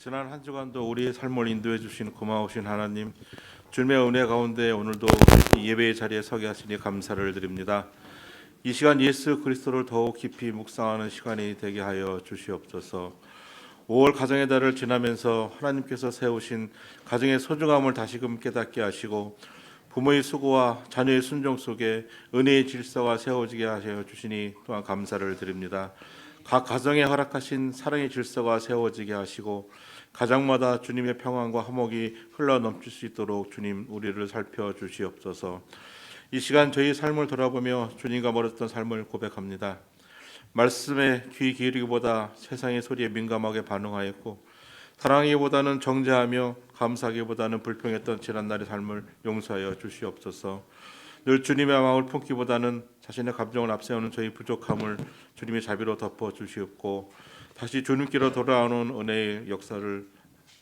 지난 한 주간도 우리의 삶을 인도해 주신 고마우신 하나님 주님의 은혜 가운데 오늘도 이 예배의 자리에 서게 하시니 감사를 드립니다. 이 시간 예수 그리스도를 더욱 깊이 묵상하는 시간이 되게 하여 주시옵소서. 5월 가정의 달을 지나면서 하나님께서 세우신 가정의 소중함을 다시금 깨닫게 하시고 부모의 수고와 자녀의 순종 속에 은혜의 질서가 세워지게 하여 주시니 또한 감사를 드립니다. 각 가정에 허락하신 사랑의 질서가 세워지게 하시고 가정마다 주님의 평안과 화목이 흘러 넘칠 수 있도록 주님 우리를 살펴 주시옵소서. 이 시간 저희 삶을 돌아보며 주님과 멀었던 삶을 고백합니다. 말씀에 귀 기울이기보다 세상의 소리에 민감하게 반응하였고 사랑하기보다는 정죄하며 감사하기보다는 불평했던 지난날의 삶을 용서하여 주시옵소서. 늘 주님의 마음을 품기보다는 자신의 감정을 앞세우는 저희 부족함을 주님의 자비로 덮어 주시옵고 다시 주님께로 돌아오는 은혜의 역사를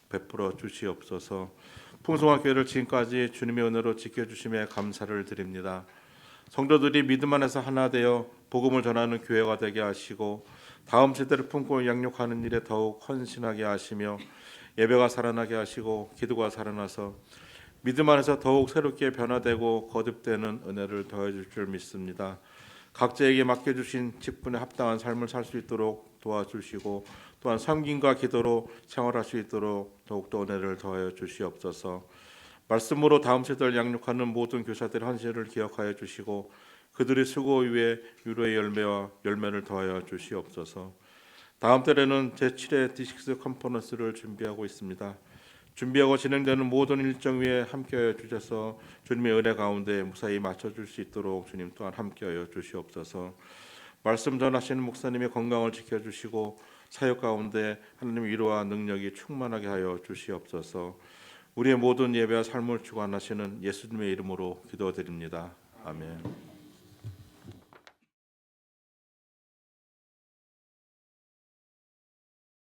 베풀어 주시옵소서. 풍성한 교회를 지금까지 주님의 은혜로 지켜주심에 감사를 드립니다. 성도들이 믿음 안에서 하나 되어 복음을 전하는 교회가 되게 하시고 다음 세대를 품고 양육하는 일에 더욱 헌신하게 하시며 예배가 살아나게 하시고 기도가 살아나서 믿음 안에서 더욱 새롭게 변화되고 거듭되는 은혜를 더해 줄줄 믿습니다. 각자에게 맡겨 주신 직분에 합당한 삶을 살 수 있도록 도와주시고 또한 섬김과 기도로 생활할 수 있도록 더욱더 은혜를 더하여 주시옵소서. 말씀으로 다음 세대를 양육하는 모든 교사들의 헌신을 기억하여 주시고 그들의 수고 위에 유로의 열매와 열매를 더하여 주시옵소서. 다음 달에는 제7회 디식스 컨퍼런스를 준비하고 있습니다. 준비하고 진행되는 모든 일정 위에 함께하여 주셔서 주님의 은혜 가운데 무사히 맞춰줄 수 있도록 주님 또한 함께하여 주시옵소서. 말씀 전하시는 목사님의 건강을 지켜주시고 사역 가운데 하나님의 위로와 능력이 충만하게 하여 주시옵소서. 우리의 모든 예배와 삶을 주관하시는 예수님의 이름으로 기도드립니다. 아멘.